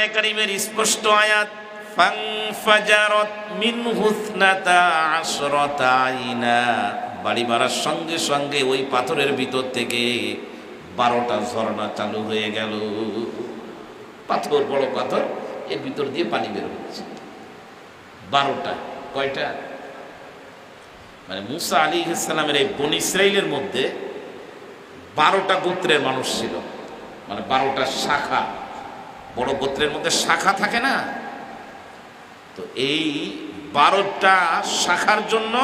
কোরআনে কারিমের স্পষ্ট আয়াত ফাংফাজারত মিন হুসনাতা আশরতা আইনা। বাড়ি মারার সঙ্গে সঙ্গে ওই পাথরের ভিতর থেকে বারোটা ঝর্ণা চালু হয়ে গেল। পাথর, বড় পাথর, এর ভিতর দিয়ে পানি বের হচ্ছে। বারোটা, কয়টা? মানে মুসা আলী ইসলামের এই বন ইসরাইলের মধ্যে বারোটা গোত্রের মানুষ ছিল। মানে বারোটা শাখা। বড় গোত্রের মধ্যে শাখা থাকে না? তো এই বারোটা শাখার জন্য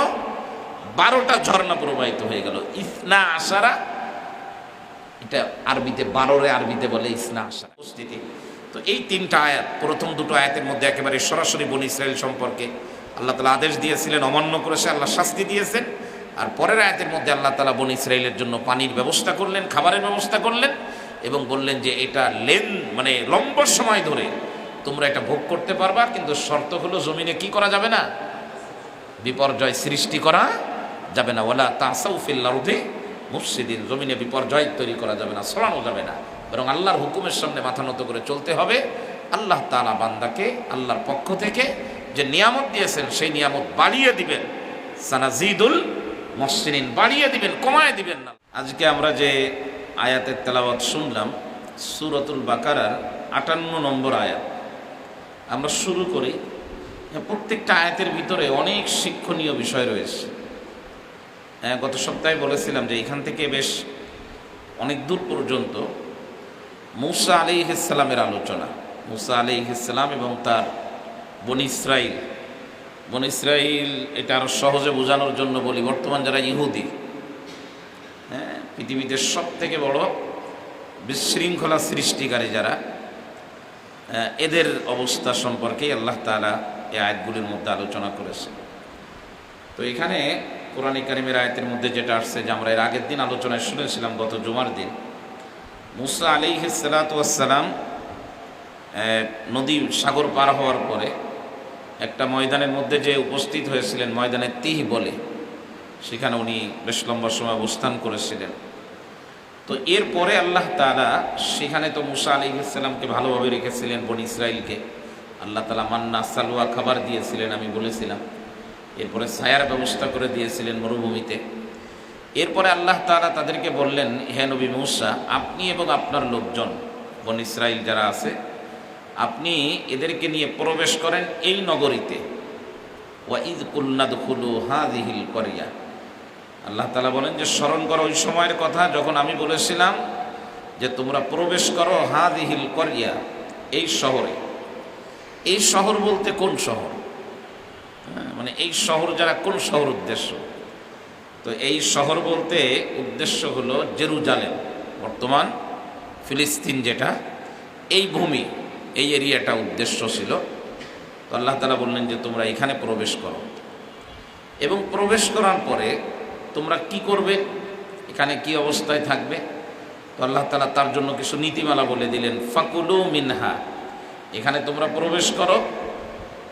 বারোটা ঝর্ণা প্রবাহিত হয়ে গেল। ইসনা আসারা এটা আরবিতে, বারোরে আরবিতে বলে ইসনা আসারা উপস্থিতি। তো এই তিনটা আয়াত, প্রথম দুটো আয়াতের মধ্যে একেবারে সরাসরি বন ইসরায়েল সম্পর্কে আল্লাহ তালা আদেশ দিয়েছিলেন, অমান্য করেছে আল্লাহ শাস্তি দিয়েছেন। আর পরের আয়াতের মধ্যে আল্লাহ তালা বন ইসরায়েলের জন্য পানির ব্যবস্থা করলেন, খাবারের ব্যবস্থা করলেন। এবং বললেন যে এটা লেন মানে লম্বা সময় ধরে। তোমরা এটা ভোগ করতে পারবা, কিন্তু শর্ত হলো জমিনে কি করা যাবে না? বিপর্যয় সৃষ্টি করা যাবে না। ওলা তাসাউফিল্লারুদে মুফসিদিন, জমিনে বিপর্যয় তৈরি করা যাবে না, সরানো যাবে না। বরং আল্লাহর হুকুমের সামনে মাথা নত করে চলতে হবে। আল্লাহ তালা বান্দাকে, আল্লাহর পক্ষ থেকে যে নিয়ামত দিয়েছেন, সেই নিয়ামত বাড়িয়ে দিবেন। সানাজিদুল মসজিদিন বাড়িয়ে দিবেন, কমায় দিবেন না। আজকে আমরা যে আয়াতের তেলাওয়াত শুনলাম, সুরতুল বাকারার আটান্ন নম্বর আয়াত। আমরা শুরু করি প্রত্যেকটা আয়াতের ভিতরে অনেক শিক্ষণীয় বিষয় রয়েছে। গত সপ্তাহে বলেছিলাম যে এখান থেকে বেশ অনেক দূর পর্যন্ত মুসা আলি ইসলামের আলোচনা, মুসা আলি ইসলাম এবং তার বন ইসরাইল। বন ইসরাইল এটা আরও সহজে বোঝানোর জন্য বলি, বর্তমান যারা ইহুদি পৃথিবীতে সব থেকে বড় বিশৃঙ্খলা সৃষ্টিকারী যারা এদের অবস্থা সম্পর্কে আল্লাহ তাআলা এই আয়াতগুলির মধ্যে আলোচনা করেছে তো এখানে কোরআন কারিমের আয়াতের মধ্যে যেটা আসছে যে আমরা এর আগের দিন আলোচনায় শুনেছিলাম গত জুমার দিন। মুসা আলী সালাতাম নদী সাগর পার হওয়ার পরে একটা ময়দানের মধ্যে যে উপস্থিত হয়েছিলেন ময়দানের তিহ বলে, সেখানে উনি বেশ লম্বা সময় অবস্থান করেছিলেন। তো এরপরে আল্লাহ তালা সেখানে তো মুসা আলী ইসলামকে ভালোভাবে রেখেছিলেন বন ইসরায়েলকে আল্লাহ তালা মান্না সালুয়া খাবার দিয়েছিলেন আমি বলেছিলাম। এরপরে ছায়ার ব্যবস্থা করে দিয়েছিলেন মরুভূমিতে। এরপরে আল্লাহ তালা তাদেরকে বললেন, হে নবী মুসা, আপনি এবং আপনার লোকজন, বন ইসরায়েল যারা আছে, আপনি এদেরকে নিয়ে প্রবেশ করেন এই নগরীতে। ওয়া ইদ কুল্নাদ খুলু হাদিহিল করিয়া। আল্লাহ তালা বলেন যে স্মরণ করো ওই সময়ের কথা যখন আমি বলেছিলাম যে তোমরা প্রবেশ করো হাদিহিল করিয়া এই শহরে। এই শহর বলতে কোন শহর? হ্যাঁ, মানে এই শহর যারা কোন শহর উদ্দেশ্য? তো এই শহর বলতে উদ্দেশ্য হলো জেরুজালেম বর্তমান ফিলিস্তিন যেটা এই ভূমি এই এরিয়াটা উদ্দেশ্য ছিল। তো আল্লাহ তালা বললেন যে তোমরা এখানে প্রবেশ করো। এবং প্রবেশ করার পরে তোমরা কি করবে? এখানে কি অবস্থায় থাকবে? তো আল্লাহ তালা তার জন্য কিছু নীতিমালা বলে দিলেন, ফাকুলু মিনহা। এখানে তোমরা প্রবেশ করো,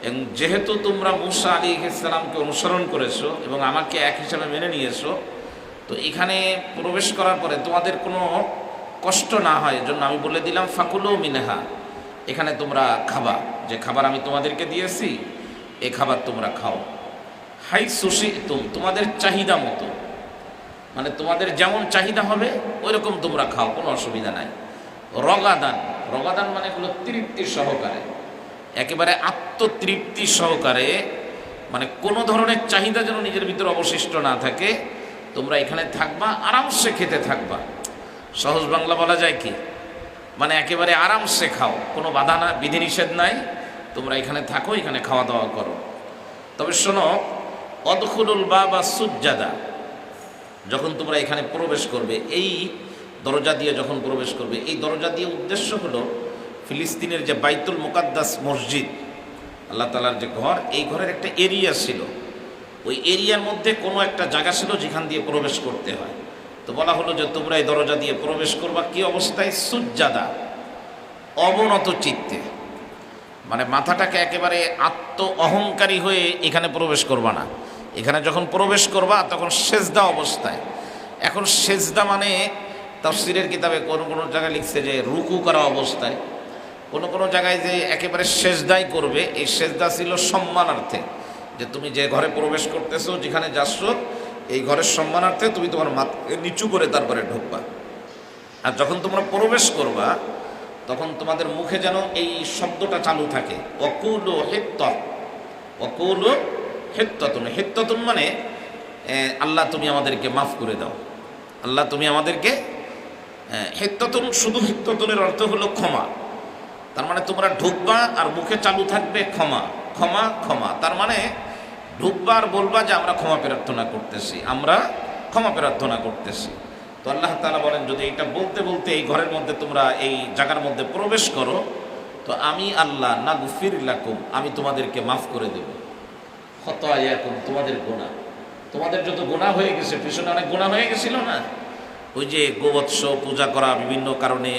এবং যেহেতু তোমরা মুসা আলী ইসলামকে অনুসরণ করেছ এবং আমাকে এক হিসাবে মেনে নিয়েছো, তো এখানে প্রবেশ করার পরে তোমাদের কোনো কষ্ট না হয়। এজন্য আমি বলে দিলাম, ফাকুলু মিনহা। এখানে তোমরা খাবা। যে খাবার আমি তোমাদেরকে দিয়েছি, এ খাবার তোমরা খাও। হাই সুশি তুম, তোমাদের চাহিদা মতো। মানে তোমাদের যেমন চাহিদা হবে ওই রকম তোমরা খাও, কোনো অসুবিধা নাই। রগাদান রগাদান মানে হলো তৃপ্তি সহকারে। একেবারে আত্মতৃপ্তি সহকারে মানে কোনো ধরনের চাহিদা যেন নিজের ভিতরে অবশিষ্ট না থাকে, তোমরা এখানে থাকবা, আরামসে খেতে থাকবা। সহজ বাংলা বলা যায় কি? মানে একেবারে আরামসে খাও, কোনো বাধা না, বিধিনিষেধ নাই, তোমরা এখানে থাকো, এখানে খাওয়া দাওয়া করো। তবে শোনো অদখুলুল বা বা সুজ্জাদা। যখন তোমরা এখানে প্রবেশ করবে, এই দরজা দিয়ে যখন প্রবেশ করবে, এই দরজা দিয়ে উদ্দেশ্য হলো ফিলিস্তিনের যে বাইতুল মুকাদ্দাস মসজিদ, আল্লাহ তালার যে ঘর, এই ঘরের একটা এরিয়া ছিল। ওই এরিয়ার মধ্যে কোনো একটা জায়গা ছিল যেখান দিয়ে প্রবেশ করতে হয়। তো বলা হলো যে তোমরা এই দরজা দিয়ে প্রবেশ করবা কি অবস্থায়? সুজ্জাদা। অবনত চিত্তে। মানে মাথাটাকে একেবারে আত্ম অহংকারী হয়ে এখানে প্রবেশ করবা না। এখানে যখন প্রবেশ করবা, তখন সেজদা অবস্থায়। এখন সেজদা মানে তাফসিরের কিতাবে কোনো কোনো জায়গায় লিখছে যে রুকু করা অবস্থায়। কোনো কোনো জায়গায় যে একেবারে সেজদাই করবে, এই সেজদা ছিল সম্মানার্থে। যে তুমি যে ঘরে প্রবেশ করতেছো, যেখানে যাচ্ছ, এই ঘরের সম্মানার্থে তুমি তোমার মাথা নিচু করে তারপরে ঢুকবা। আর যখন তোমরা প্রবেশ করবা, তখন তোমাদের মুখে যেন এই শব্দটা চালু থাকে। অকুল হেত্ত অকুল হেত্ততুন হেত্ততুন মানে আল্লাহ তুমি আমাদেরকে মাফ করে দাও। আল্লাহ তুমি আমাদেরকে হেত্ততুন শুধু হেত্ততুনের অর্থ হলো ক্ষমা। তার মানে তোমরা ঢুকবা আর মুখে চালু থাকবে ক্ষমা ক্ষমা ক্ষমা। তার মানে ঢুকবা আর বলবা যে আমরা ক্ষমা প্রার্থনা করতেছি, আমরা ক্ষমা প্রার্থনা করতেছি। তো আল্লাহ তালা বলেন, যদি এটা বলতে বলতে এই ঘরের মধ্যে তোমরা এই জায়গার মধ্যে প্রবেশ করো, তো আমি আল্লাহ না গুফির লাকুম, আমি তোমাদেরকে মাফ করে দেব। তোমাদের গোনা। তোমাদের যত গোনা হয়ে গেছে, পিছনে অনেক গোনা হয়ে গেছিল না? ওই যে গোবৎস পূজা করা বিভিন্ন কারণে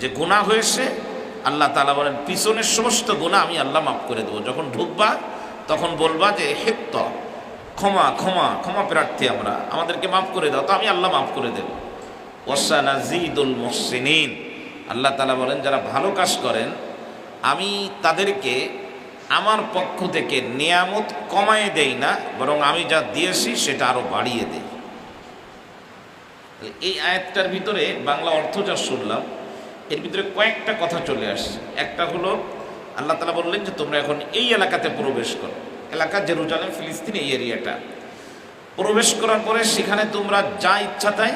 যে গোনা হয়েছে, আল্লাহ তালা বলেন, পিছনের সমস্ত গোনা আমি আল্লাহ মাফ করে দেবো। যখন ঢুকবা, তখন বলবা যে হেত্ত ক্ষমা ক্ষমা ক্ষমা প্রার্থী আমরা, আমাদেরকে মাফ করে দাও, তো আমি আল্লাহ মাফ করে দেব। ওসানা জিদুল আল্লাহ তালা বলেন, যারা ভালো কাজ করেন, আমি তাদেরকে আমার পক্ষ থেকে নিয়ামত কমায় দেই না, বরং আমি যা দিয়েছি সেটা আরও বাড়িয়ে দেই। এই আয়াতটার ভিতরে বাংলা অর্থ যা শুনলাম, এর ভিতরে কয়েকটা কথা চলে আসছে। একটা হলো, আল্লাহ তালা বললেন যে, তোমরা এখন এই এলাকাতে প্রবেশ করো। এলাকা জেরুজালেম, ফিলিস্তিন এই এরিয়াটা। প্রবেশ করার পরে সেখানে তোমরা যা ইচ্ছা তাই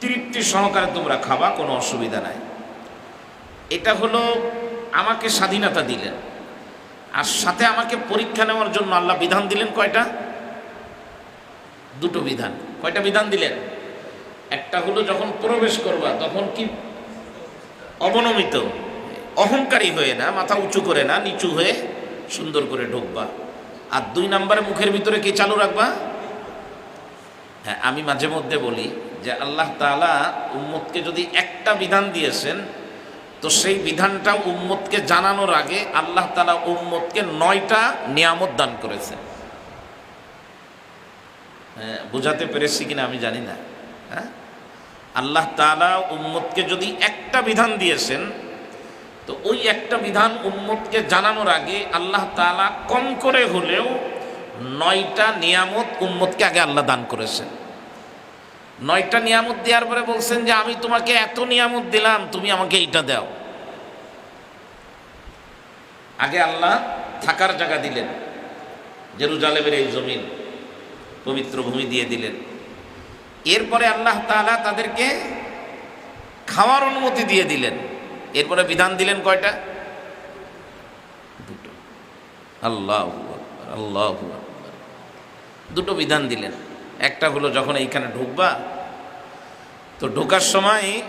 তৃপ্তি সহকারে তোমরা খাবা, কোনো অসুবিধা নাই। এটা হলো আমাকে স্বাধীনতা দিলেন। আর সাথে আমাকে পরীক্ষা নেওয়ার জন্য আল্লাহ বিধান দিলেন কয়টা? দুটো বিধান। কয়টা বিধান দিলেন? একটা হলো যখন প্রবেশ করবা, তখন কি? অবনমিত। অহংকারী হয়ে না, মাথা উঁচু করে না, নিচু হয়ে সুন্দর করে ঢুকবা। আর দুই নম্বরে মুখের ভিতরে কি চালু রাখবা? হ্যাঁ আমি মাঝে মধ্যে বলি যে আল্লাহ তাআলা উম্মতকে যদি একটা বিধান দিয়েছেন তো সেই বিধানটা উম্মতকে জানানোর আগে আল্লাহ তাআলা উম্মতকে নয়টা নিয়ামত দান করেছেন। হ্যাঁ, বোঝাতে পেরেছি কিনা আমি জানি না। হ্যাঁ? আল্লাহ তাআলা উম্মতকে যদি একটা বিধান দিয়েছেন তো ওই একটা বিধান উম্মতকে জানানোর আগে আল্লাহ তাআলা কম করে হলেও নয়টা নিয়ামত উম্মতকে আগে আল্লাহ দান করেছেন। নয়টা নিয়ামত দেওয়ার পরে বলছেন যে আমি তোমাকে এত নিয়ামত দিলাম তুমি আমাকে এইটা দাও। আগে আল্লাহ থাকার জায়গা দিলেন, জেরুজালেমের এই জমিন, পবিত্র ভূমি দিয়ে দিলেন। এরপরে আল্লাহ তাআলা তাদেরকে খাওয়ার অনুমতি দিয়ে দিলেন। এরপরে বিধান দিলেন কয়টা? দুটো। আল্লাহ আল্লাহ দুটো বিধান দিলেন। একটা হলো যখন এইখানে ঢুকবা, তো ঢোকার সময়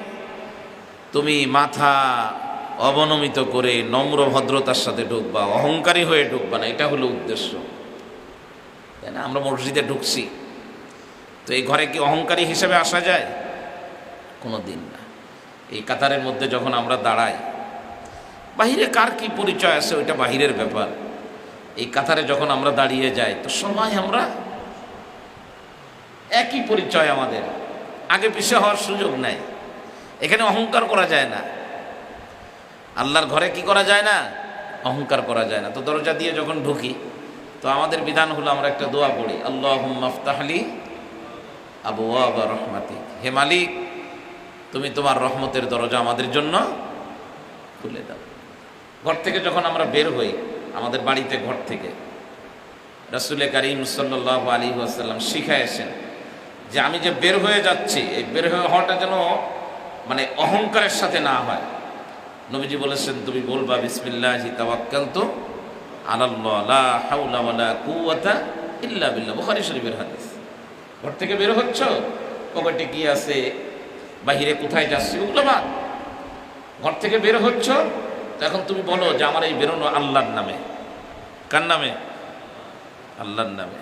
তুমি মাথা অবনমিত করে নম্র ভদ্রতার সাথে ঢুকবা অহংকারী হয়ে ঢুকবা না, এটা হলো উদ্দেশ্য। তাই না? আমরা মসজিদে ঢুকছি। তো এই ঘরে কি অহংকারী হিসেবে আসা যায়? কোনো দিন না। এই কাতারের মধ্যে যখন আমরা দাঁড়াই, বাহিরে কার কি পরিচয় আছে? ওইটা বাহিরের ব্যাপার। এই কাতারে যখন আমরা দাঁড়িয়ে যাই, তো সবাই আমরা একই পরিচয় আমাদের। আগে পিছিয়ে হওয়ার সুযোগ নাই। এখানে অহংকার করা যায় না। আল্লাহর ঘরে কি করা যায় না? অহংকার করা যায় না। তো দরজা দিয়ে যখন ঢুকি, তো আমাদের বিধান হলো আমরা একটা দোয়া পড়ি আল্লাহ আবু আবা রহমাতি হে মালিক, তুমি তোমার রহমতের দরজা আমাদের জন্য খুলে দাও। ঘর থেকে যখন আমরা বের হই, আমাদের বাড়িতে ঘর থেকে রাসুলে করিম সাল্লাহ আলী আসাল্লাম শিখাইছেন যে আমি যে বের হয়ে যাচ্ছি, এই বের হয়ে হওয়াটা যেন মানে অহংকারের সাথে না হয়। নবীজি বলেছেন, তুমি বলবা, বিসমিল্লাহি তাওয়াক্কালতু আলাল্লাহ, লা হাওলা ওয়ালা কুওয়াতা ইল্লা বিল্লাহ। বুখারী শরীফের হাদিস। ঘর থেকে বের হচ্ছ, পকেটে কি আছে, বাহিরে কোথায় যাচ্ছে ওগুলো ঘর থেকে বের হচ্ছ এখন তুমি বলো যে আমার এই বেরোনো আল্লাহর নামে। কার নামে? আল্লাহর নামে।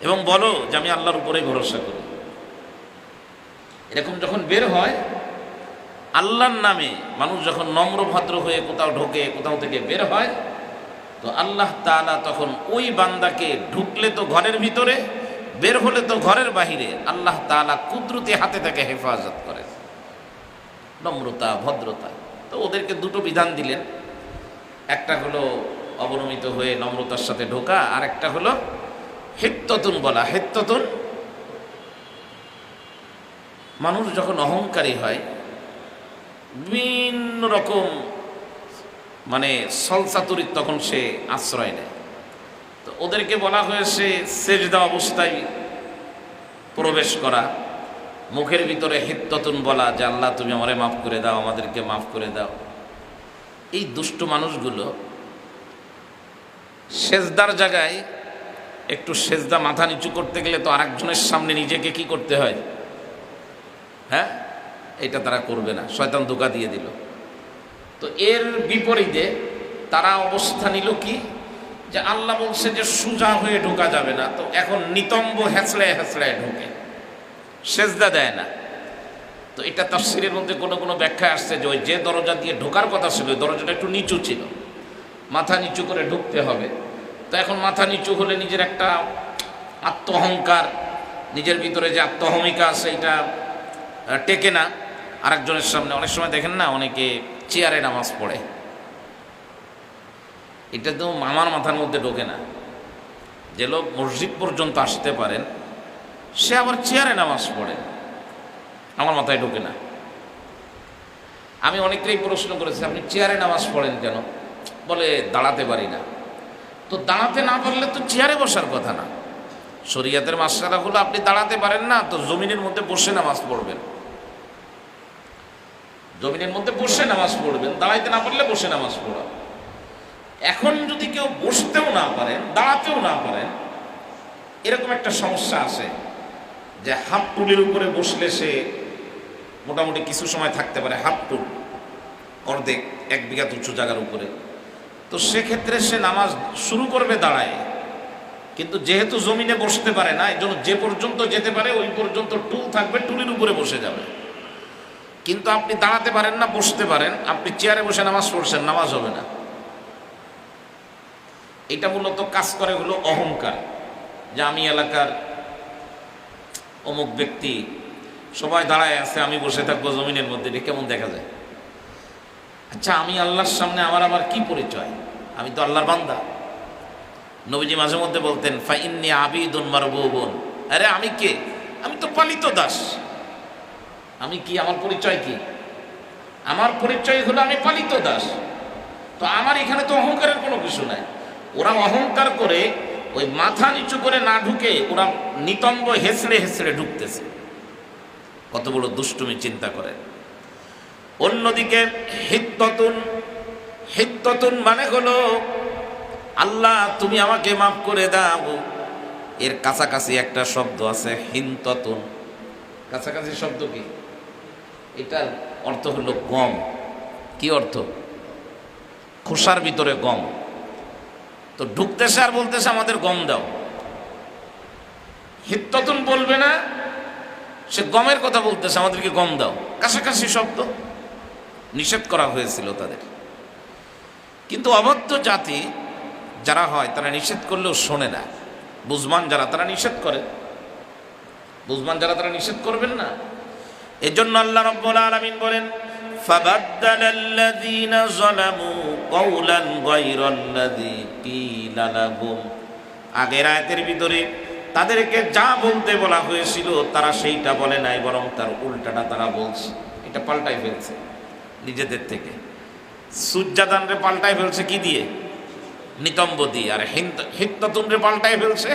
এবং বলো যে আমি আল্লাহর উপরেই ভরসা করি। এরকম যখন বের হয় আল্লাহর নামে মানুষ যখন নম্র ভদ্র হয়ে কোথাও ঢোকে, কোথাও থেকে বের হয়, তো আল্লাহ তাআলা তখন ওই বান্দাকে ঢুকলে তো ঘরের ভিতরে, বের হলে তো ঘরের বাহিরে, আল্লাহ তাআলা কুদরতি হাতে তাকে হেফাজত করে নম্রতা, ভদ্রতা, তো ওদেরকে দুটো বিধান দিলেন। একটা হলো অবনমিত হয়ে নম্রতার সাথে ঢোকা আর একটা হলো হেত্ততুন বলা। হেত্ততুন, মানুষ যখন অহংকারী হয় বিভিন্ন রকম মানে সলসাতুরিত তখন সে আশ্রয় নেয়। তো ওদেরকে বলা হয়েছে সেজদা অবস্থায় প্রবেশ করা। মুখের ভিতরে হিত্ততুন বলা যে, আল্লাহ, তুমি আমারে মাফ করে দাও, আমাদেরকে মাফ করে দাও। এই দুষ্ট মানুষগুলো সেজদার জায়গায় একটু সেজদা মাথা নিচু করতে গেলে তো আরেকজনের সামনে নিজেকে কি করতে হয়? হ্যাঁ? এটা তারা করবে না। শয়তান ধোকা দিয়ে দিল। তো এর বিপরীতে তারা অবস্থা নিল কি? যে আল্লাহ বলছে যে সুজা হয়ে ঢোকা যাবে না। তো এখন নিতম্ব হেঁচড়ায় হেঁচড়ায় ঢোকে। সেজদা দেয় না। তো এটা তার তাফসিরের মধ্যে কোনো কোনো ব্যাখ্যা আসছে যে ওই যে দরজা দিয়ে ঢোকার কথা ছিল দরজাটা একটু নিচু ছিল। মাথা নিচু করে ঢুকতে হবে। তো এখন মাথা নিচু হলে নিজের একটা আত্মহংকার, নিজের ভিতরে যে আত্মহমিকা আছে, এটা টেকে না। আরেকজনের সামনে অনেক সময় দেখেন না, অনেকে চেয়ারে নামাজ পড়ে। এটা তো মামার মাথার মধ্যে ঢোকে না। যে লোক মসজিদ পর্যন্ত আসতে পারেন, সে আবার চেয়ারে নামাজ পড়ে। আমার মাথায় ঢোকে না। আমি অনেকটাই প্রশ্ন করেছি, আপনি চেয়ারে নামাজ পড়েন কেন? বলে, দাঁড়াতে পারি না। তো দাঁড়াতে না পারলে তো চেয়ারে বসার কথা না। শরিয়াতের মাসালা হলো আপনি দাঁড়াতে পারেন না, তো জমিনের মধ্যে বসে নামাজ পড়বেন। জমিনের মধ্যে বসে নামাজ পড়বেন, দাঁড়াইতে না পারলে বসে নামাজ পড়া। এখন যদি কেউ বসতেও না পারেন, দাঁড়াতেও না পারেন, এরকম একটা সমস্যা আছে যে হাফ টুলের উপরে বসলে সে মোটামুটি কিছু সময় থাকতে পারে, হাফ টুল, অর্ধেক, এক বিঘা উঁচু জায়গার উপরে। তো সেক্ষেত্রে সে নামাজ শুরু করবে দাঁড়ায়। কিন্তু যেহেতু জমিনে বসতে পারে না এই জন্য যে পর্যন্ত যেতে পারে, ওই পর্যন্ত টুল থাকবে, টুলের উপরে বসে যাবে। কিন্তু আপনি দাঁড়াতে পারেন না, বসতে পারেন। আপনি চেয়ারে বসে নামাজ পড়ছেন, নামাজ হবে না। এটা মূলত কাজ করে হলো অহংকার। যে আমি এলাকার অমুক ব্যক্তি, সবাই দাঁড়ায় আছে, আমি বসে থাকব জমিনের মধ্যে, এটা কেমন দেখা যায়? আচ্ছা আমি আল্লাহর সামনে আমার আবার কি পরিচয়? আমি তো আল্লাহর বান্দা। নবীজি মাঝে মধ্যে বলতেন, ফাইন্নি আবিদুন মারবুবুন। আরে, আমি কে? আমি তো পালিত দাস। আমি কি, আমার পরিচয় কি? আমার পরিচয় হলো আমি পালিত দাস। তো আমার এখানে তো অহংকারের কোনো কিছু নাই। ওরা অহংকার করে ওই মাথা নিচু করে না ঢুকে ওরা নিতম্ব হেসড়ে হেসড়ে ঢুকতেছে। কত বড় দুষ্টুমি চিন্তা করেন অন্যদিকে হিত্ততুন হিত্ততুন মানে হলো, আল্লাহ তুমি আমাকে মাফ করে দাও। এর কাছাকাছি একটা শব্দ আছে হিন্ততুন। কাছাকাছি শব্দ কি? এটার অর্থ হলো গম। কি অর্থ? খোসার ভিতরে গম। তো ঢুকতেছে আর বলতেছে আমাদের গম দাও। হিত্ততুন বলবে না, সে গমের কথা বলতেছে আমাদেরকে গম দাও। কাছাকাছি শব্দ নিষেধ করা হয়েছিল তাদের। কিন্তু অবদ্ধ জাতি যারা হয়, তারা নিষেধ করলেও শোনে না। বুঝমান যারা, তারা নিষেধ করে। বুঝমান যারা, তারা নিষেধ করবেন না। এজন্য আল্লাহ রব্বুল আলামিন বলেন فبدل الذين ظلموا قولا غير الذي قيل لهم আগের আয়াতের ভিতরে তাদেরকে যা বলতে বলা হয়েছিল তারা সেইটা বলে নাই বরং তার উল্টাটা তারা বলছে এটা পাল্টাই ফেলছে নিজেদের থেকে সূর্যাদানরে পাল্টাই ফেলছে কি দিয়ে নিতম্ব দিয়ে আর হিন্ততুনরে পাল্টাই ফেলছে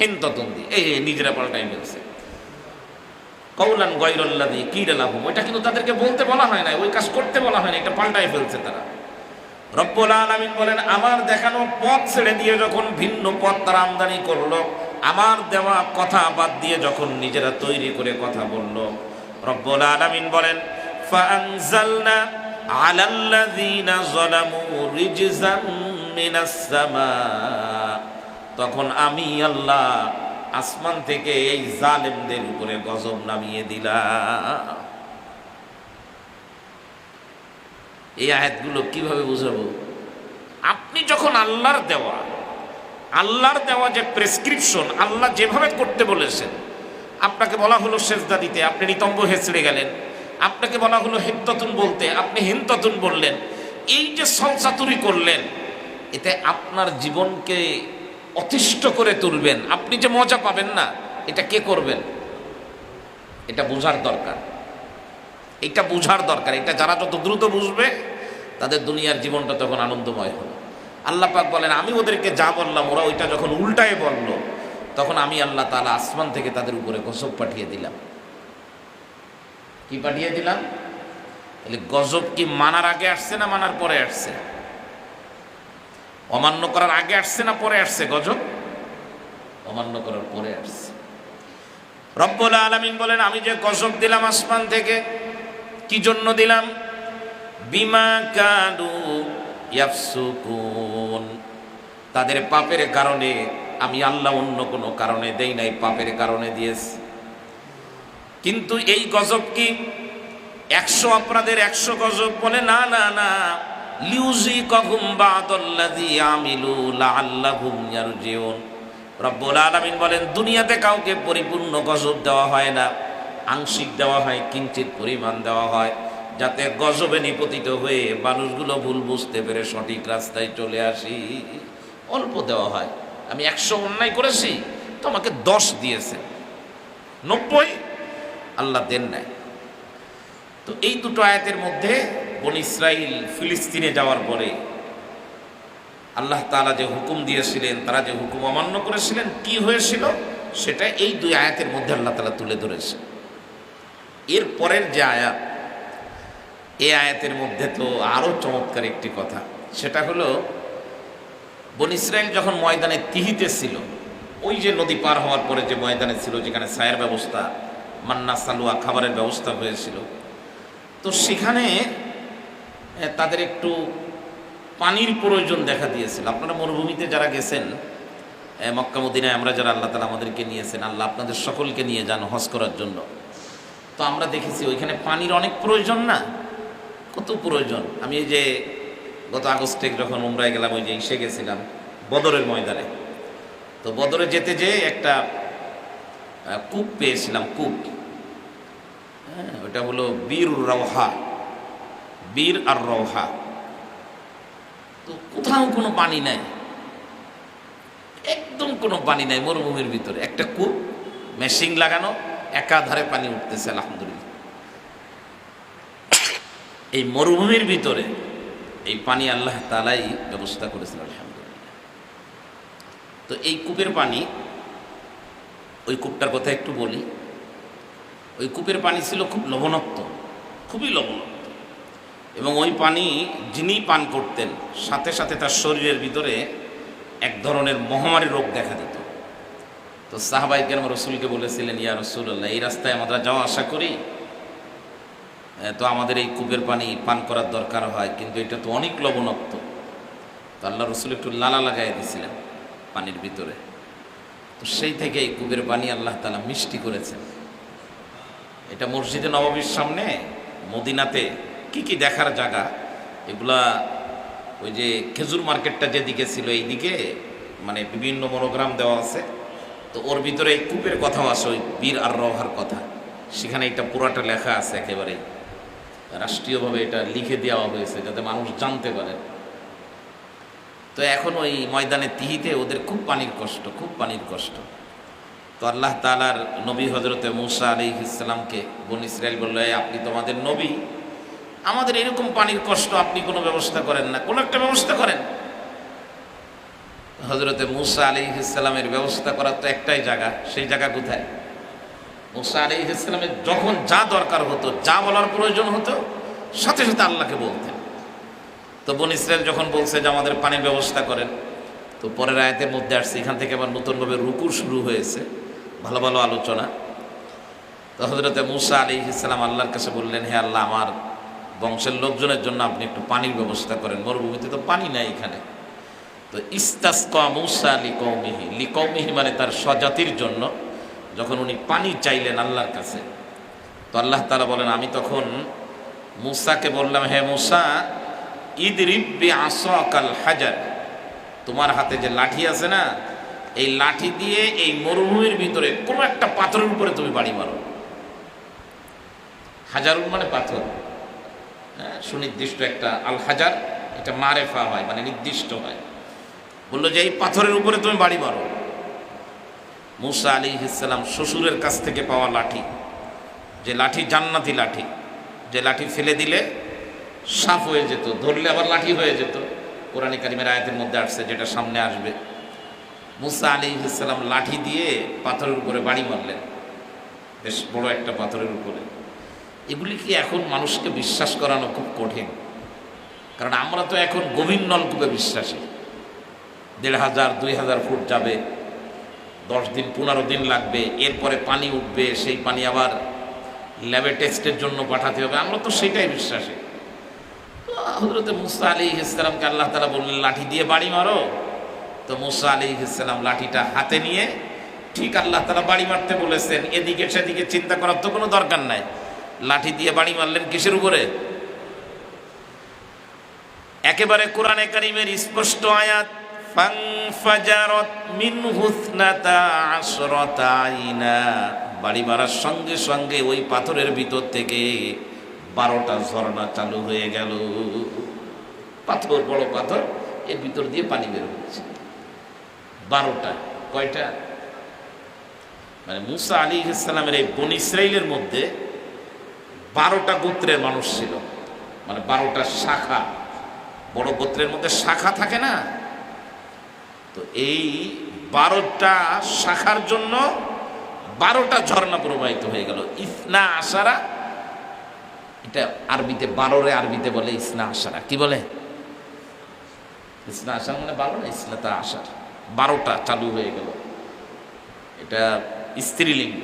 হিন্ততুন দিয়ে এই এই নিজেরা পাল্টাই ফেলছে কৌলান গৈরল্লাদি কি লাভম ওইটা কিন্তু তাদেরকে বলতে বলা হয় না ওই কাজ করতে বলা হয় না এটা পাল্টাই ফেলছে তারা। রব্বুল আলামিন বলেন, আমার দেখানো পথ ছেড়ে দিয়ে যখন ভিন্ন পথ তারা আমদানি করল, আমার দেওয়া কথা বাদ দিয়ে যখন নিজেরা তৈরি করে কথা বলল। রব্বুল আলামিন বলেন, ফাআনজালনা আলাল্লাযীনা যালামু রিজজাম মিনাস সামা। তখন আমি আল্লাহ আসমান থেকে এই জালেমদের উপরে গজব নামিয়ে দিলাম এই আয়াতগুলো কীভাবে বুঝাবো? আপনি যখন আল্লাহর দেওয়া আল্লাহর দেওয়া যে প্রেসক্রিপশন আল্লাহ যেভাবে করতে বলেছেন, আপনাকে বলা হলো সেজদা দিতে, আপনি নিতম্ব হেঁচড়ে গেলেন। আপনাকে বলা হলো হিন্ততুন বলতে, আপনি হিন্ততুন বললেন। এই যে সলসাতুরি করলেন, এতে আপনার জীবনকে অতিষ্ঠ করে তুলবেন। আপনি যে মজা পাবেন না, এটা কে করবেন? এটা বোঝার দরকার। এটা বোঝার দরকার। এটা যারা যত দ্রুত বুঝবে, তাদের দুনিয়ার জীবনটা তখন আনন্দময় হবে। আল্লাহ পাক বলেন, আমি ওদেরকে যা বললাম, ওরা ওইটা যখন উল্টায় বলল, তখন আমি আল্লাহ তালা আসমান থেকে তাদের উপরে গজব পাঠিয়ে দিলাম। কি পাঠিয়ে দিলাম? গজব কি মানার আগে আসছে না মানার পরে আসছে? অমান্য করার আগে আসছে না পরে আসছে, গজব? অমান্য করার পরে আসছে। রব্বুল আলামিন বলেন, আমি যে গজব দিলাম আসমান থেকে, কি জন্য দিলাম? বিমা কানু ইয়াফসুকুন। তাদের পাপের কারণে আমি আল্লাহ অন্য কোনো কারণে দেই নাই, পাপের কারণে দিয়েছি। কিন্তু এই গজব কি একশো অপরাধের একশো গজব বলে? না না না। লিউজি কহুম বাদল্লাদি আমিলু লাআল্লাহুম ইয়ারজিউন। রব্বুল আলামিন বলেন, দুনিয়াতে কাউকে পরিপূর্ণ গজব দেওয়া হয় না, আংশিক দেওয়া হয়, কিঞ্চিত পরিমাণ দেওয়া হয়, যাতে গজবে নিপতিত হয়ে মানুষগুলো ভুল বুঝতে পেরে সঠিক রাস্তায় চলে আসি। অল্প দেওয়া হয়, আমি একশো অন্যায় করেছি, তোমাকে দশ দিয়েছে, নব্বই আল্লাহ দেন নাই। তো এই দুটো আয়াতের মধ্যে বন ইসরাইল ফিলিস্তিনে যাওয়ার পরে আল্লাহ তালা যে হুকুম দিয়েছিলেন তারা যে হুকুম অমান্য করেছিলেন কি হয়েছিল? সেটা এই দুই আয়াতের মধ্যে আল্লাহ তাআলা তুলে ধরেছে এর পরের যে আয়াত এই আয়াতের মধ্যে তো আরও চমৎকার একটি কথা। সেটা হলো বন ইসরায়েল যখন ময়দানে তিহিতে ছিল ওই যে নদী পার হওয়ার পরে যে ময়দানে ছিল যেখানে ছায়ের ব্যবস্থা মান্না সালুয়া খাবারের ব্যবস্থা হয়েছিল তো সেখানে এ, তাদের একটু পানির প্রয়োজন দেখা দিয়েছিল। আপনারা মরুভূমিতে যারা গেছেন এ, মক্কা মদিনায় আমরা যারা আল্লাহ তালা আমাদেরকে নিয়েছেন আল্লাহ আপনাদের সকলকে নিয়ে যান হজ করার জন্য। তো আমরা দেখেছি ওইখানে পানির অনেক প্রয়োজন না? কত প্রয়োজন? আমি এই যে গত আগস্টে যখন উমরায় গেলাম ওই যে ইসে গেছিলাম বদরের ময়দানে। তো বদরে যেতে যে একটা কূপ পেয়েছিলাম কূপ। হ্যাঁ ওটা হলো বীর রওহা। বীর আর রওহা। তো কোথাও কোনো পানি নাই। একদম কোনো পানি নাই মরুভূমির ভিতরে। একটা কূপ, মেশিন লাগানো, একাধারে পানি উঠতেছে, আলহামদুলিল্লাহ। এই মরুভূমির ভিতরে এই পানি আল্লাহ তালাই ব্যবস্থা করেছেন, আলহামদুলিল্লাহ। তো এই কূপের পানি, ওই কূপটার কথা একটু বলি। ওই কূপের পানি ছিল খুব লবণাক্ত, খুবই লবণাক্ত। এবং ওই পানি যিনি পান করতেন, সাথে সাথে তার শরীরের ভিতরে এক ধরনের মহামারী রোগ দেখা দিত। তো সাহাবাই কেন রসুলকে বলেছিলেন, ইয়া রসুল্লাহ এই রাস্তায় আমরা যাওয়া আশা করি। তো আমাদের এই কূপের পানি পান করার দরকার হয়, কিন্তু এটা তো অনেক লবণাক্ত। তো আল্লাহ রসুল একটু লালা লাগাই দিয়েছিলেন পানির ভিতরে। তো সেই থেকে এই কূপের পানি আল্লাহ তালা মিষ্টি করেছেন। এটা মসজিদে নবাবির সামনে, মদিনাতে কি কি দেখার জায়গা? এগুলা ওই যে খেজুর মার্কেটটা যেদিকে ছিল এই দিকে মানে বিভিন্ন মনোগ্রাম দেওয়া আছে। তো ওর ভিতরে এই কূপের কথাও আছে, ওই বীর আর রহার কথা। সেখানে এটা পুরাটা লেখা আছে একেবারে রাষ্ট্রীয়ভাবে এটা লিখে দেওয়া হয়েছে, যাতে মানুষ জানতে পারে। তো এখন ওই ময়দানে তিহিতে ওদের খুব পানির কষ্ট, খুব পানির কষ্ট। তো আল্লাহ তালার নবী হজরতে মুসা আলী ইসলামকে বন ইসরায়েল বলল "এই আপনি তোমাদের নবী আমাদের এরকম পানির কষ্ট আপনি কোনো ব্যবস্থা করেন না। কোনো একটা ব্যবস্থা করেন। হজরতে মুসা আলী ইসলামের ব্যবস্থা করার তো একটাই জায়গা, সেই জায়গা কোথায়? মুসা আলী ইসলামের যখন যা দরকার হতো, যা বলার প্রয়োজন হতো, সাথে সাথে আল্লাহকে বলতেন। তো বন ইসরায়েল যখন বলছে যে আমাদের পানির ব্যবস্থা করেন, তো পরের আয়াতের মধ্যে আসছে, এখান থেকে আবার নতুনভাবে রুকু শুরু হয়েছে, ভালো ভালো আলোচনা। তো হজরতে মুসা আলী ইসলাম আল্লাহর কাছে বললেন, হে আল্লাহ, আমার বংশের লোকজনের জন্য আপনি একটু পানির ব্যবস্থা করেন। মরুভূমিতে তো পানি নাই এখানে। তো ইস্তাসকা মুসা লি কৌমিহি লি মানে তার স্বজাতির জন্য যখন উনি পানি চাইলেন আল্লাহর কাছে, তো আল্লাহ তালা বলেন, আমি তখন মুসাকে বললাম, হে মুসা ঈদ রিব্বি আসকাল হাজার। তোমার হাতে যে লাঠি আছে না, এই লাঠি দিয়ে এই মরুভূমির ভিতরে কোনো একটা পাথরের উপরে তুমি বাড়ি মারো। হাজারুন মানে পাথর। সুনির্দিষ্ট একটা আল হাজার এটা মারেফা হয় মানে নির্দিষ্ট হয়। বলল যে, এই পাথরের উপরে তুমি বাড়ি মারো মুসা আলী ইসলাম শ্বশুরের কাছ থেকে পাওয়া লাঠি, যে লাঠি জান্নাতি লাঠি, যে লাঠি ফেলে দিলে সাফ হয়ে যেত, ধরলে আবার লাঠি হয়ে যেত। কোরআন কারিমের আয়াতের মধ্যে আসছে, যেটা সামনে আসবে। মুসা আলী ইসলাম লাঠি দিয়ে পাথরের উপরে বাড়ি মারলেন। বেশ বড় একটা পাথরের উপরে। এগুলি কি এখন মানুষকে বিশ্বাস করানো খুব কঠিন? কারণ আমরা তো এখন গভীর নলকূপে বিশ্বাসী। দেড় হাজার, দুই হাজার ফুট যাবে, দশ দিন, পনেরো দিন লাগবে, এরপরে পানি উঠবে, সেই পানি আবার ল্যাবে টেস্টের জন্য পাঠাতে হবে। আমরা তো সেটাই বিশ্বাসী। হজরতে মুসা আলী ইসলামকে আল্লাহ তালা বললেন, লাঠি দিয়ে বাড়ি মারো। তো মুসা আলী ইসলাম লাঠিটা হাতে নিয়ে ঠিক আল্লাহ তালা বাড়ি মারতে বলেছেন। এদিকে সেদিকে চিন্তা করার তো কোনো দরকার নাই। লাঠি দিয়ে বাড়ি মারলেন কিসের উপরে? একেবারে কোরআনে কারিমের স্পষ্ট আয়াত বাড়ি মারার সঙ্গে সঙ্গে ওই পাথরের ভিতর থেকে বারোটা ঝর্ণা চালু হয়ে গেল। পাথর, বড় পাথর, এর ভিতর দিয়ে পানি বের হচ্ছে। বারোটা, কয়টা? মানে মুসা আলী ইসলামের এই বন ইসরাইলের মধ্যে বারোটা গোত্রের মানুষ ছিল। মানে বারোটা শাখা। বড় গোত্রের মধ্যে শাখা থাকে না? তো এই বারোটা শাখার জন্য বারোটা ঝর্ণা প্রবাহিত হয়ে গেল। ইসনা আসারা এটা আরবিতে, বারোরে আরবিতে বলে ইসনা আসারা কি বলে? ইসনা আসার মানে বারো না? আসার বারোটা চালু হয়ে গেল। এটা স্ত্রীলিঙ্গ।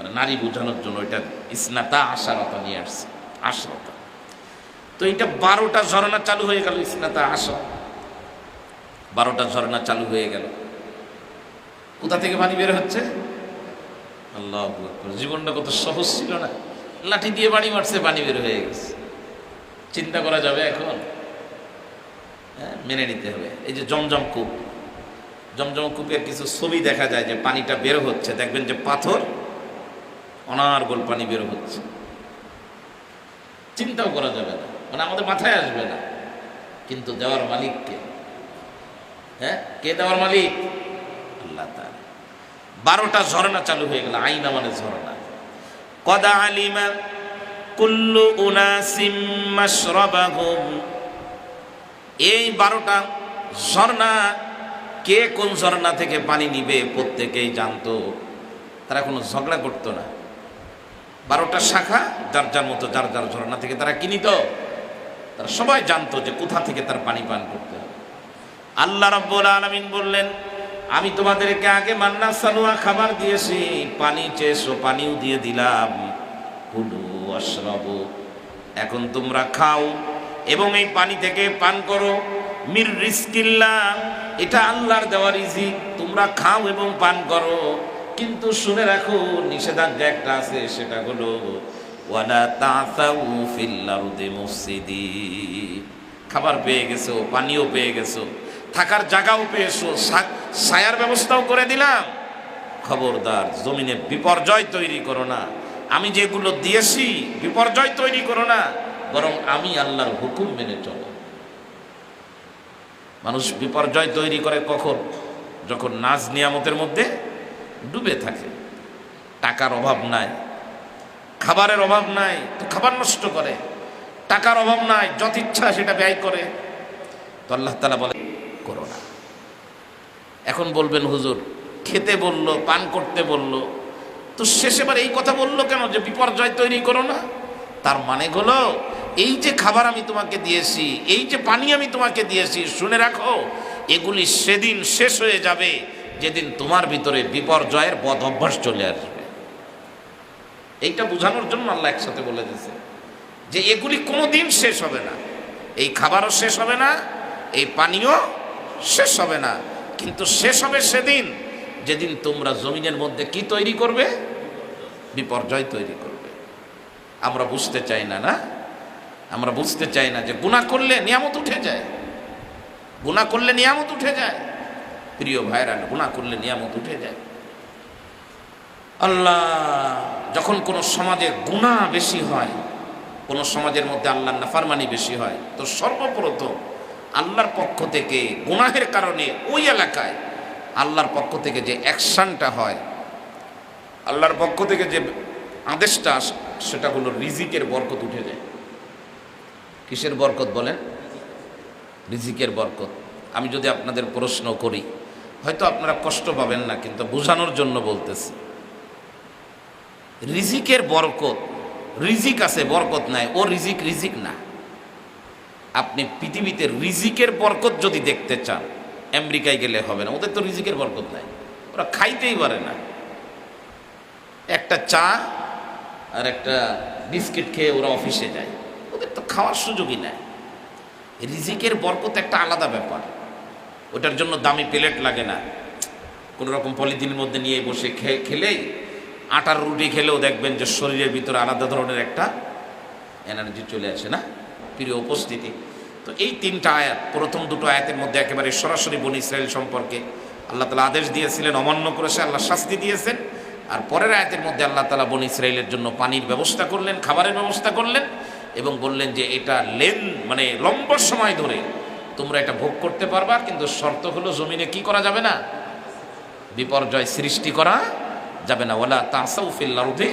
মানে নারী বোঝানোর জন্য এটা ইসনাতা আশারতা নিয়ে আসছে, আশরতা। তো এটা বারোটা ঝর্ণা চালু হয়ে গেল, ইসনাতা আসা বারোটা ঝর্ণা চালু হয়ে গেল। কোথা থেকে পানি বের হচ্ছে? আল্লাহ জীবনটা কত সহজ ছিল না। লাঠি দিয়ে বাড়ি মারছে, পানি বের হয়ে গেছে। চিন্তা করা যাবে এখন? হ্যাঁ মেনে নিতে হবে। এই যে জমজম কূপ, জমজম কূপের কিছু ছবি দেখা যায় যে পানিটা বের হচ্ছে। দেখবেন যে পাথর অনার্গল পানি বের হচ্ছে। চিন্তাও করা যাবে না। মানে আমাদের মাথায় আসবে না। কিন্তু দেওয়ার মালিককে হ্যাঁ? কে দেওয়ার মালিক? আল্লাহ তাআলা। বারোটা ঝর্ণা চালু হয়ে গেল। আইনা মানে ঝর্ণা। কদা আলিমা কুল্লু উনাসিম মাশরাবাহুম। এই বারোটা ঝর্ণা কে কোন ঝর্ণা থেকে পানি নিবে প্রত্যেকেই জানতো। তারা কোনো ঝগড়া করতো না। বারোটা শাখা, যার যার মতো যার যার ঝর্ণা থেকে তারা কিনিত তারা সবাই জানতো যে কোথা থেকে তার পানি পান করতে হবে। আল্লাহ রাব্বুল আলামিন বললেন, আমি তোমাদেরকে আগে মান্না সালুয়া খাবার দিয়েছি, পানি চেয়েছো, পানিও দিয়ে দিলাম। কুলু আশরাবু, এখন তোমরা খাও এবং এই পানি থেকে পান করো। মির রিস্কিল্লা এটা আল্লাহর দেওয়া রিজিক। তোমরা খাও এবং পান করো। কিন্তু শুনে রাখো, নিষেধাজ্ঞা একটা আছে, সেটা হলো, ওয়ালা তাসাউ ফিল আরদি মুফসিদিন খাবার পেয়ে গেছো পানিও পেয়ে গেছো, থাকার জায়গাও পেয়েছ ছায়ার ব্যবস্থাও করে দিলাম। খবরদার, জমিনে বিপর্যয় তৈরি করো না। আমি যেগুলো দিয়েছি, বিপর্যয় তৈরি করো না, বরং আমি আল্লাহর হুকুম মেনে চলো। মানুষ বিপর্যয় তৈরি করে কখন? যখন নাজ নিয়ামতের মধ্যে ডুবে থাকে। টাকার অভাব নাই। খাবারের অভাব নাই, তো খাবার নষ্ট করে। টাকার অভাব নাই, যত ইচ্ছা সেটা ব্যয় করে। তো আল্লাহ তালা বলে, করো না। এখন বলবেন, হুজুর, খেতে বলল, পান করতে বলল, তো শেষেবার এই কথা বলল কেন যে বিপর্যয় তৈরি করো না? তার মানে হলো, এই যে খাবার আমি তোমাকে দিয়েছি, এই যে পানি আমি তোমাকে দিয়েছি, শুনে রাখো, এগুলি সেদিন শেষ হয়ে যাবে। যেদিন তোমার ভিতরে বিপর্যয়ের বদ অভ্যাস চলে আসবে। এইটা বোঝানোর জন্য আল্লাহ একসাথে বলে দিয়েছে যে এগুলি কোনো দিন শেষ হবে না। এই খাবারও শেষ হবে না, এই পানীয় শেষ হবে না। কিন্তু শেষ হবে সেদিন যেদিন তোমরা জমিনের মধ্যে কি তৈরি করবে? বিপর্যয় তৈরি করবে। আমরা বুঝতে চাই না না? আমরা বুঝতে চাই না যে গুণা করলে নিয়ামত উঠে যায়। গুণা করলে নিয়ামত উঠে যায়। প্রিয় ভাইরা গুণা করলে নিয়ামত উঠে যায়। আল্লাহ যখন কোনো সমাজে গুণা বেশি হয়, কোনো সমাজের মধ্যে আল্লাহর নাফারমানি বেশি হয়, তো সর্বপ্রথম আল্লাহর পক্ষ থেকে গুনাহের কারণে ওই এলাকায় আল্লাহর পক্ষ থেকে যে অ্যাকশানটা হয়, আল্লাহর পক্ষ থেকে যে আদেশটা সেটা হলো রিজিকের বরকত উঠে যায়। কিসের বরকত বলেন? রিজিকের বরকত। আমি যদি আপনাদের প্রশ্ন করি হয়তো আপনারা কষ্ট পাবেন না, কিন্তু বোঝানোর জন্য বলতেছি। রিজিকের বরকত, রিজিক আছে, বরকত নাই, ও রিজিক রিজিক না। আপনি পৃথিবীতে রিজিকের বরকত যদি দেখতে চান, আমেরিকায় গেলে হবে না, ওদের তো রিজিকের বরকত নাই, ওরা খাইতেই পারে না। একটা চা আর একটা বিস্কিট খেয়ে ওরা অফিসে যায়, ওদের তো খাওয়ার সুযোগই নাই। রিজিকের বরকত একটা আলাদা ব্যাপার। ওটার জন্য দামি প্লেট লাগে না। কোনো রকম পলিথিনের মধ্যে নিয়ে বসে খেলেই আটার রুটি খেলেও দেখবেন যে শরীরের ভিতরে আলাদা ধরনের একটা এনার্জি চলে আসে না? প্রিয় উপস্থিতি। তো এই তিনটা আয়াত, প্রথম দুটো আয়াতের মধ্যে একেবারে সরাসরি বনি ইসরায়েল সম্পর্কে আল্লাহ তালা আদেশ দিয়েছিলেন, অমান্য করেছে, আল্লাহ শাস্তি দিয়েছেন। আর পরের আয়াতের মধ্যে আল্লাহ তালা বনি ইসরায়েলের জন্য পানির ব্যবস্থা করলেন, খাবারের ব্যবস্থা করলেন এবং বললেন যে এটা লেন মানে লম্বা সময় ধরে তোমরা এটা ভোগ করতে পারবা, কিন্তু শর্ত হলো জমিনে কি করা যাবে না? বিপর্যয় সৃষ্টি করা যাবে না। ওলা তাসাউফিল লারুদে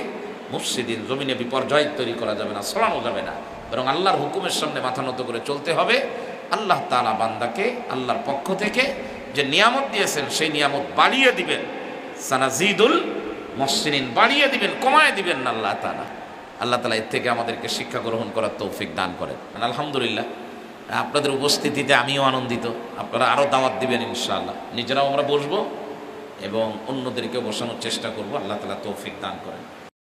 মুফসিদিন, জমিনে বিপর্যয় তৈরি করা যাবে না, সরানো যাবে না। বরং আল্লাহর হুকুমের সামনে মাথা নত করে চলতে হবে। আল্লাহ তালা বান্দাকে, আল্লাহর পক্ষ থেকে যে নিয়ামত দিয়েছেন, সেই নিয়ামত বাড়িয়ে দিবেন। সানাজিদুল মসিনিন বাড়িয়ে দিবেন, কমায় দিবেন না আল্লাহ তালা আল্লাহ তালা এর থেকে আমাদেরকে শিক্ষা গ্রহণ করার তৌফিক দান করেন। আলহামদুলিল্লাহ। আপনাদের উপস্থিতিতে আমিও আনন্দিত। আপনারা আরও দাওয়াত দেবেন ইনশাআল্লাহ। নিজেরাও আমরা বসবো এবং অন্যদেরকে বসানোর চেষ্টা করব। আল্লাহ তালা তৌফিক দান করেন।